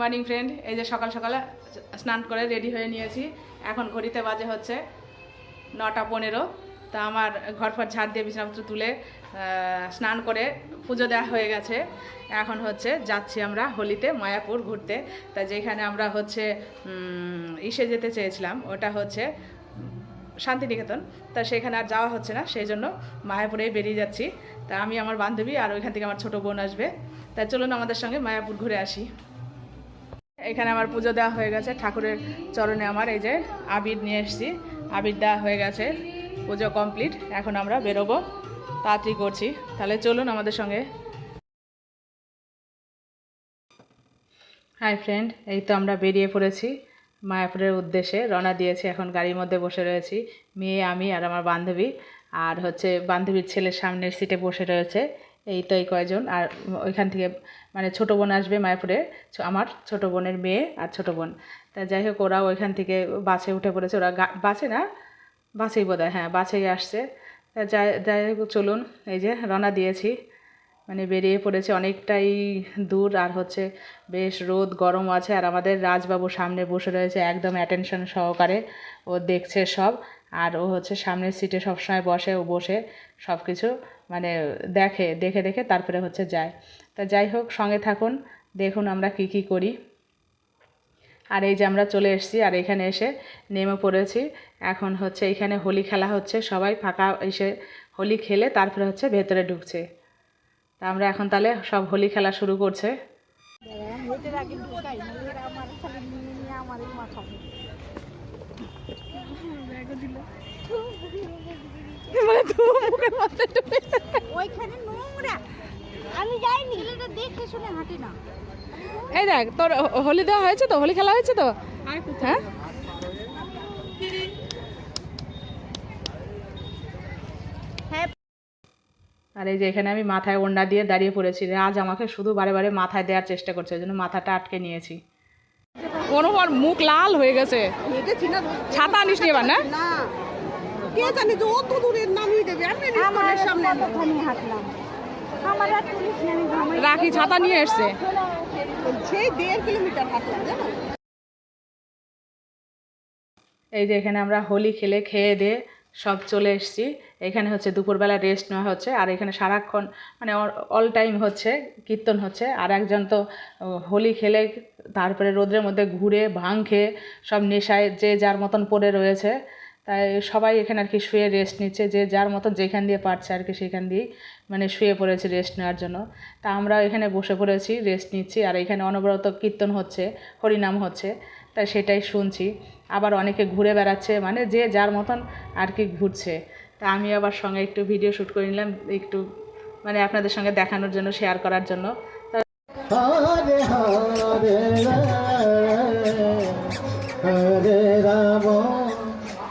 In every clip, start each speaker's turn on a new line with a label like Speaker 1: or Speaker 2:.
Speaker 1: Morning friend এই যে সকাল সকালে স্নান করে রেডি হয়ে নিয়েছি। এখন ঘড়িতে বাজে হচ্ছে নটা পনেরো। তা আমার ঘর ফর ঝাড় দিয়ে বিছানাপত্র তুলে স্নান করে পুজো দেওয়া হয়ে গেছে। এখন হচ্ছে যাচ্ছি আমরা হোলিতে মায়াপুর ঘুরতে। তা যেখানে আমরা হচ্ছে ইসে যেতে চেয়েছিলাম, ওটা হচ্ছে শান্তিনিকেতন। তা সেখানে আর যাওয়া হচ্ছে না, সেই জন্য মায়াপুরেই বেরিয়ে যাচ্ছি। তা আমি, আমার বান্ধবী আর ওইখান থেকে আমার ছোট বোন আসবে। তা চলুন আমাদের সঙ্গে মায়াপুর ঘুরে আসি। এখানে আমার পুজো দেওয়া হয়ে গেছে, ঠাকুরের চরণে আমার এই যে আবির নিয়ে এসেছি। আবির দেওয়া হয়ে গেছে, পুজো কমপ্লিট, এখন আমরা বেরোবো, তাড়াতাড়ি করছি। তাহলে চলুন আমাদের সঙ্গে। হাই ফ্রেন্ড এই তো আমরা বেরিয়ে পড়েছি, মায়াপুরের উদ্দেশ্যে রওনা দিয়েছি, এখন গাড়ির মধ্যে বসে রয়েছি, মেয়ে, আমি আর আমার বান্ধবী, আর হচ্ছে বান্ধবীর ছেলের সামনের সিটে বসে রয়েছে। এই তো এই কয়জন আর ওইখান থেকে মানে ছোট বোন আসবে মায়াপুরে আমার ছোট বোনের মেয়ে আর ছোট বোন। তা যাই হোক ওরা ওইখান থেকে বাসে উঠে পড়েছে, ওরা বাসে না? বাসেই বোধ হয় হ্যাঁ বাসেই আসছে। তা যাই যাই হোক, চলুন, এই যে রওনা দিয়েছি। মানে বেরিয়ে পড়েছে অনেকটাই দূর আর হচ্ছে বেশ রোদ গরম আছে আর আমাদের রাজবাবু সামনে বসে রয়েছে একদম অ্যাটেনশন সহকারে। ও দেখছে সব আর ও হচ্ছে সামনের সিটে সবসময় বসে, ও বসে সব কিছু মানে দেখে দেখে দেখে তারপরে হচ্ছে যায়। তা যাই হোক, সঙ্গে থাকুন, দেখুন আমরা কি কি করি। আর এই যে আমরা চলে এসেছি, আর এখানে এসে নেমে পড়েছি। এখন হচ্ছে এখানে হোলি খেলা হচ্ছে, সবাই ফাঁকা এসে হোলি খেলে তারপরে হচ্ছে ভেতরে ঢুকছে। তা আমরা এখন তাহলে সব হোলি খেলা শুরু করছে।
Speaker 2: আমার নিয়ে নিয়ে আমারই ওইখানে নোংরা আমি যাইনি ছেলেটা দেখে শুনে হাঁটি না
Speaker 1: এই দেখ তোর হোলি দেওয়া হয়েছে তো? হোলি খেলা হয়েছে তো? হ্যাঁ? আর এই যে এখানে আমি মাথায় ওড়না দিয়ে দাঁড়িয়ে পড়েছি আজ আমাকে শুধু বারে বারে মাথায় দেওয়ার চেষ্টা করছে ওই জন্য মাথাটা আটকে নিয়েছি। কোনো মুখ লাল হয়ে গেছে। ছাতা আনিস নি এবার না?
Speaker 2: না। কে জানি যে অত দূরের আমি আমার সামনে হাঁটলাম? আমার পুলিশ
Speaker 1: রাখি ছাতা নিয়ে এসছে।
Speaker 2: সেই দেড় কিলোমিটার হাঁটলাম জানো?
Speaker 1: এই যে এখানে আমরা হোলি খেলে খেয়ে দিয়ে সব চলে এসেছি। এখানে হচ্ছে দুপুরবেলা রেস্ট নেওয়া হচ্ছে আর এখানে সারাক্ষণ মানে অল টাইম হচ্ছে কীর্তন হচ্ছে। আর একজন তো হোলি খেলে তারপরে রোদ্রের মধ্যে ঘুরে ভাং খেয়ে সব নেশায় যে যার মতন পড়ে রয়েছে তাই সবাই এখানে আর কি শুয়ে রেস্ট নিচ্ছে, যে যার মতন যেখান দিয়ে পারছে আর কি সেখান দিয়েই মানে শুয়ে পড়েছে রেস্ট নেওয়ার জন্য। তা আমরা এখানে বসে পড়েছি রেস্ট নিচ্ছি, আর এখানে অনবরত কীর্তন হচ্ছে, হরিনাম হচ্ছে, তাই সেটাই শুনছি। আবার অনেকে ঘুরে বেড়াচ্ছে মানে যে যার মতন আর কি ঘুরছে। তা আমি আবার সঙ্গে একটু ভিডিও শ্যুট করে নিলাম, একটু মানে আপনাদের সঙ্গে দেখানোর জন্য শেয়ার করার জন্য।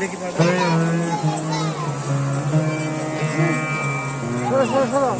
Speaker 2: দেখি সরো সরো সরো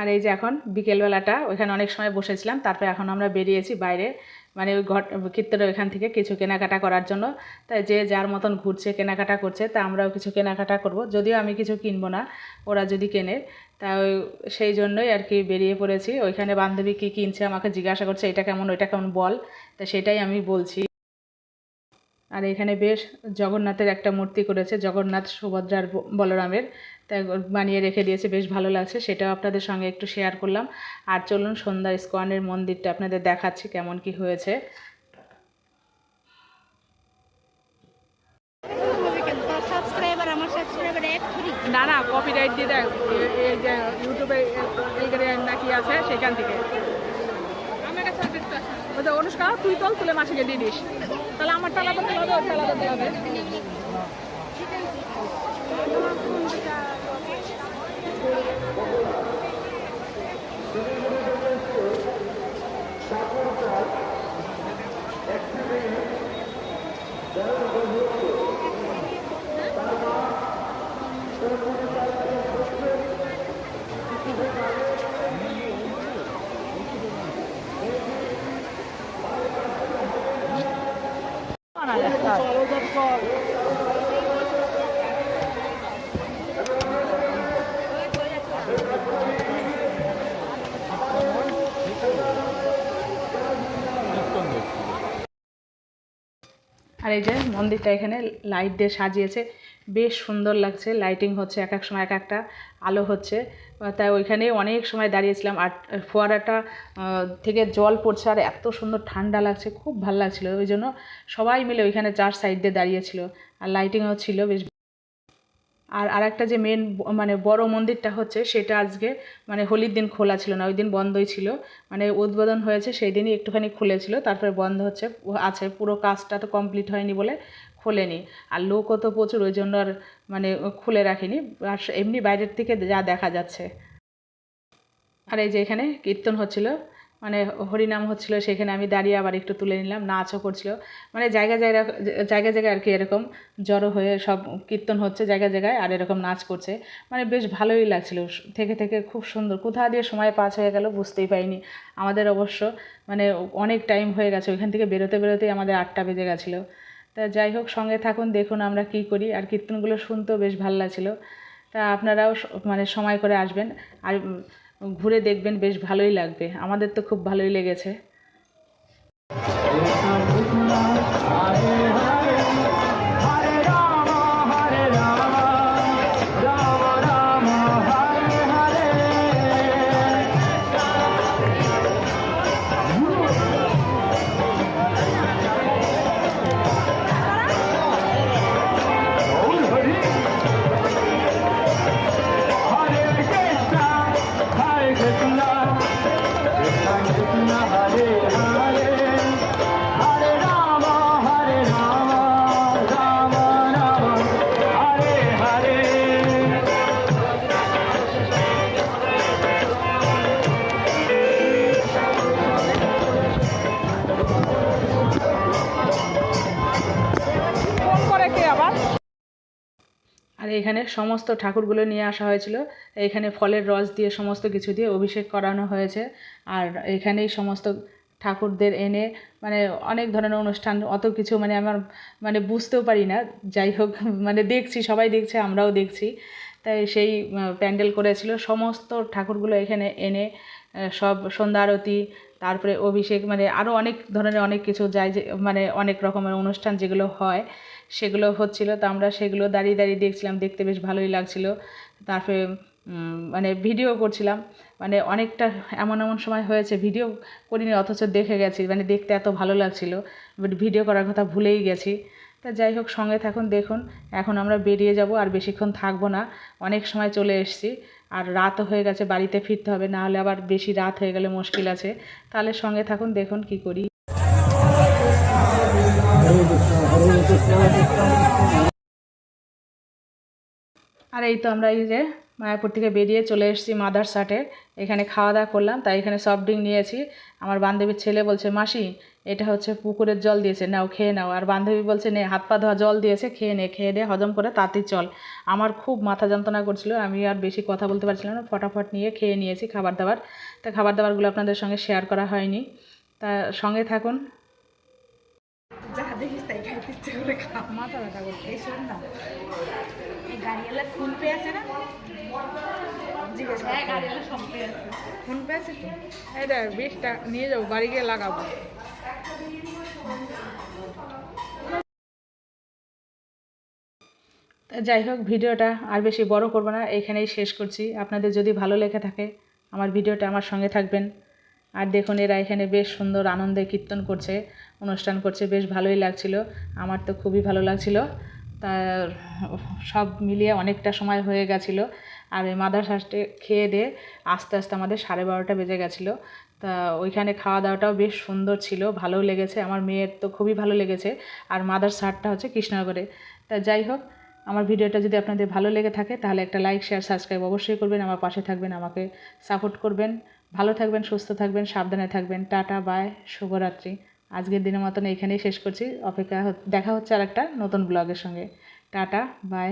Speaker 1: আর এই যে এখন বিকেলবেলাটা, ওইখানে অনেক সময় বসেছিলাম, তারপরে এখন আমরা বেরিয়েছি বাইরে। মানে ওই ঘট, কীর্তনের ওইখান থেকে কিছু কেনাকাটা করার জন্য। তাই যে যার মতন ঘুরছে, কেনাকাটা করছে, তা আমরাও কিছু কেনাকাটা করব। যদিও আমি কিছু কিনবো না, ওরা যদি কেনে। তা ওই, সেই জন্যই আর কি বেরিয়ে পড়েছি। ওইখানে বান্ধবী কী কিনছে, আমাকে জিজ্ঞাসা করছে, এটা কেমন, ওইটা কেমন বল? তা সেটাই আমি বলছি। আর এখানে বেশ জগন্নাথের একটা মূর্তি করেছে, জগন্নাথ সুভদ্রার বলরামের। তাই বানিয়ে রেখে দিয়েছে বেশ ভালো লাগছে সেটাও আপনাদের সঙ্গে একটু শেয়ার করলাম। আর চলুন সন্ধ্যা ইস্কনের মন্দিরটা আপনাদের দেখাচ্ছি কেমন কি হয়েছে।
Speaker 3: না না কপিরাইট দিয়ে দেয় এই যে ইউটিউবে নাকি আছে সেখান থেকে। বলছে অনুষ্কা তুই তোল তুলে মাসিকে দিয়ে দিস। তাহলে আমার টালা করতে হবে ওর
Speaker 1: আর এই যে মন্দিরটা এখানে লাইট দিয়ে সাজিয়েছে। বেশ সুন্দর লাগছে। লাইটিং হচ্ছে এক এক সময় এক একটা, আলো হচ্ছে। তাই ওইখানে অনেক সময় দাঁড়িয়েছিলাম। আর ফোয়ারাটা থেকে জল পড়ছে আর এত সুন্দর ঠান্ডা লাগছে, খুব ভালো লাগছিল। ওই জন্য সবাই মিলে ওইখানে চার সাইড দিয়ে দাঁড়িয়েছিল। আর লাইটিংও ছিল বেশ। আর আরেকটা যে মেন মানে বড় মন্দিরটা হচ্ছে, সেটা আজকে মানে হোলির দিন খোলা ছিল না, ওই দিন বন্ধই ছিল। মানে উদ্বোধন হয়েছে, সেই দিনই একটুখানি খুলেছিল, তারপরে বন্ধ হচ্ছে আছে, পুরো কাজটা তো কমপ্লিট হয়নি বলে খোলেনি। আর লোকও তো প্রচুর, ওই জন্য আর মানে খুলে রাখিনি। আর এমনি বাইরের থেকে যা দেখা যাচ্ছে। আর এই যে এখানে কীর্তন হচ্ছিল মানে হরিনাম হচ্ছিল, সেখানে আমি দাঁড়িয়ে আবার একটু তুলে নিলাম, নাচও করছিল। মানে জায়গা জায়গা জায়গায় জায়গায় আর কি এরকম জড়ো হয়ে সব কীর্তন হচ্ছে জায়গায় জায়গায়, আর এরকম নাচ করছে। মানে বেশ ভালোই লাগছিল, থেকে থেকে খুব সুন্দর। কোথা দিয়ে সময় পাস হয়ে গেল বুঝতেই পারিনি। আমাদের অবশ্য মানে অনেক টাইম হয়ে গেছে, ওইখান থেকে বেরোতে বেরোতেই আমাদের আটটা বেজে গেছিল। তা যাই হোক, সঙ্গে থাকুন, দেখুন আমরা কি করি। আর কীর্তনগুলো শুনতেও বেশ ভালো লাগছিল। তা আপনারাও মানে সময় করে আসবেন। আর ঘুরে দেখবেন, বেশ ভালোই লাগবে। আমাদের তো খুব ভালোই লেগেছে। এখানে সমস্ত ঠাকুরগুলো নিয়ে আসা হয়েছিল। এখানে ফলের রস দিয়ে সমস্ত কিছু দিয়ে অভিষেক করানো হয়েছে। আর এখানেই সমস্ত ঠাকুরদের এনে মানে অনেক ধরনের অনুষ্ঠান, অত কিছু মানে আমার মানে বুঝতেও পারি না। যাই হোক মানে দেখছি, সবাই দেখছে, আমরাও দেখছি। তাই সেই প্যান্ডেল করেছিল। সমস্ত ঠাকুরগুলো এখানে এনে সব সন্ধ্যা আরতি, তারপরে অভিষেক মানে আরও অনেক ধরনের অনেক কিছু যায় যে মানে অনেক রকমের অনুষ্ঠান যেগুলো হয়। সেগুলো হচ্ছিল, তো আমরা সেগুলো দাঁড়িয়ে দাঁড়িয়ে দেখছিলাম, দেখতে বেশ ভালোই লাগছিল। তারপরে মানে ভিডিও করছিলাম। মানে অনেকটা এমন এমন সময় হয়েছে ভিডিও করিনি, অথচ দেখে গেছি। মানে দেখতে এত ভালো লাগছিল বাট ভিডিও করার কথা ভুলেই গেছি। তা যাই হোক, সঙ্গে থাকুন, দেখুন। এখন আমরা বেরিয়ে যাব, আর বেশিক্ষণ থাকব না। অনেক সময় চলে এসেছি, আর রাতও হয়ে গেছে, বাড়িতে ফিরতে হবে, না হলে আবার বেশি রাত হয়ে গেলে মুশকিল আছে। তাহলে সঙ্গে থাকুন, দেখুন কি করি। আর এই তো আমরা এই যে মায়াপুর থেকে বেরিয়ে চলে এসেছি মাদারসাটে এখানে খাওয়া দাওয়া করলাম তাই এখানে সফট ড্রিঙ্ক নিয়েছি। আমার বান্ধবীর ছেলে বলছে মাসি এটা হচ্ছে পুকুরের জল দিয়েছে নাও খেয়ে নাও। আর বান্ধবী বলছে নে হাত পা ধোয়া জল দিয়েছে খেয়ে নে খেয়ে দে হজম করে তাতেই চল। আমার খুব মাথা যন্ত্রণা করছিল আমি আর বেশি কথা বলতে পারছিলাম না ফটাফট নিয়ে খেয়ে নিয়েছি খাবার দাবার। তা খাবার দাবারগুলো আপনাদের সঙ্গে শেয়ার করা হয়নি। তা সঙ্গে থাকুন।
Speaker 3: করে খা। মাথা ব্যথা করছে।
Speaker 2: না। গাড়িওয়ালা ফোন পে আছে না? জিজ্ঞেস হ্যাঁ গাড়িওয়ালা সব পে আছে। ফোন পে আছে তো?
Speaker 3: এটা বিষটা নিয়ে যাব বাড়ি গিয়ে লাগাবো।
Speaker 1: তা যাই হোক ভিডিওটা আর বেশি বড় করব না এখানেই শেষ করছি। আপনাদের যদি ভালো লেগে থাকে আমার ভিডিওটা আমার সঙ্গে থাকবেন। আর দেখুন এরা এখানে বেশ সুন্দর আনন্দে কীর্তন করছে অনুষ্ঠান করছে বেশ ভালোই লাগছিল। আমার তো খুবই ভালো লাগছিল। তা সব মিলিয়ে অনেকটা সময় হয়ে গেছিল। আর ওই মাদার শাসটে খেয়ে দিয়ে আস্তে আস্তে আমাদের সাড়ে বারোটা বেজে গেছিল। তা ওইখানে খাওয়া দাওয়াটাও বেশ সুন্দর ছিল, ভালোও লেগেছে। আমার মেয়ের তো খুবই ভালো লেগেছে। আর মাদার সারটা হচ্ছে কৃষ্ণনগরে। তা যাই হোক, আমার ভিডিওটা যদি আপনাদের ভালো লেগে থাকে, তাহলে একটা লাইক, শেয়ার, সাবস্ক্রাইব অবশ্যই করবেন। আমার পাশে থাকবেন, আমাকে সাপোর্ট করবেন। ভালো থাকবেন, সুস্থ থাকবেন, সাবধানে থাকবেন। টাটা, বাই, শুভরাত্রি। আজকের দিনের মতন এখানেই শেষ করছি। অপেক্ষা দেখা হচ্ছে আর একটা নতুন ব্লগের সঙ্গে। Tata bye